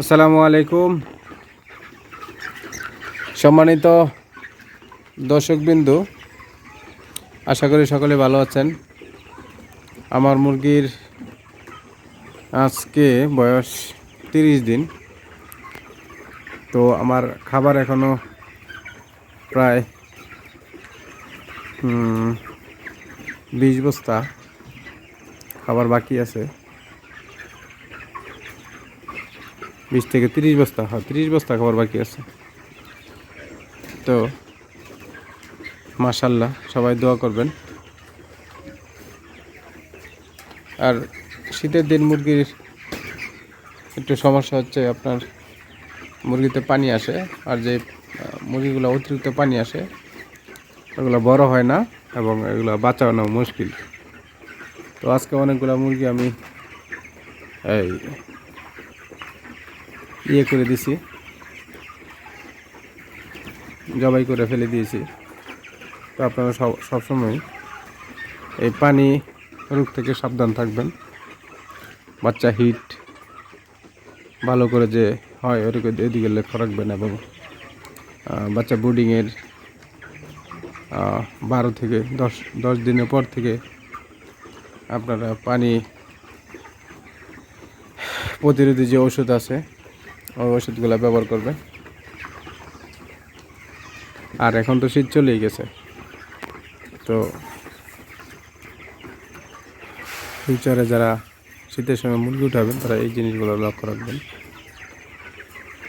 আসসালামু আলাইকুম। সম্মানিত দর্শকবিন্দু, আশা করি সকলে ভালো আছেন। আমার মুরগির আজকে বয়স তিরিশ দিন। তো আমার খাবার এখনও প্রায় বিশ বস্তা খাবার বাকি আছে। বিশ থেকে তিরিশ বস্তা হ্যাঁ তিরিশ বস্তা খাবার বাকি আছে। তো, মাশাল্লাহ, সবাই দোয়া করবেন। আর শীতের দিন মুরগির একটু সমস্যা হচ্ছে, আপনার মুরগিতে পানি আসে, আর যে মুরগিগুলো অতিরিক্ত পানি আসে, ওগুলো বড় হয় না, এবং এগুলো বাঁচানো মুশকিল। তো আজকে অনেকগুলো মুরগি আমি, এই ইয়ে করে দিছি। জবাই করে ফেলে দিয়েছি। তো আপনারা সব সবসময় এই পানি রোগ থেকে সাবধান থাকবেন। বাচ্চা হিট ভালো করে যে হয় ওরকম এদিকে লক্ষ্য রাখবেন এবং বাচ্চা ব্রুডিংয়ের বারো থেকে দশ দশ দিনের পর থেকে আপনারা পানি প্রতিরোধী যে ওষুধ আছে ওই ওষুধগুলো ব্যবহার করবে আর এখন তো শীত চলেই গেছে। তো ফিউচারে যারা শীতের সময় মুরগি উঠাবেন, তারা এই জিনিসগুলো লক্ষ্য রাখবেন।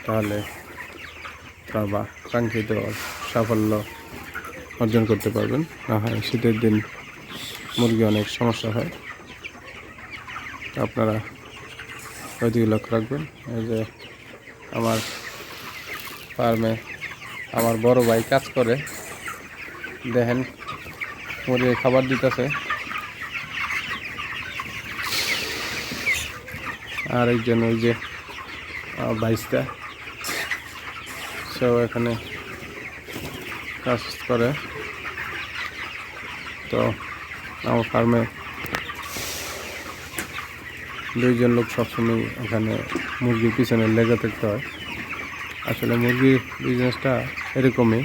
তাহলে তারা কাঙ্ক্ষিত সাফল্য অর্জন করতে পারবেন। না হয় শীতের দিন মুরগি অনেক সমস্যা হয়। আপনারা ওইদিকে লক্ষ্য রাখবেন। এই যে আমার ফার্মে আমার বড় ভাই কাজ করে। দেখেন মুরগি খাবার দিতেছে। আর একজন ওই যে বাইশটা। সেও এখানে কাজ করে। তো, আমার ফার্মে দুইজন লোক সবসময় এখানে মুরগির পিছনে লেগে থাকতে হয়। আসলে মুরগির বিজনেসটা এরকমই,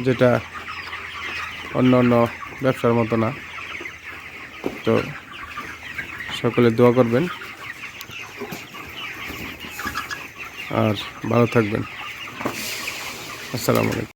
যেটা অন্য অন্য ব্যবসার মতো না। তো সকলে দোয়া করবেন। আর ভালো থাকবেন। আসসালামু আলাইকুম।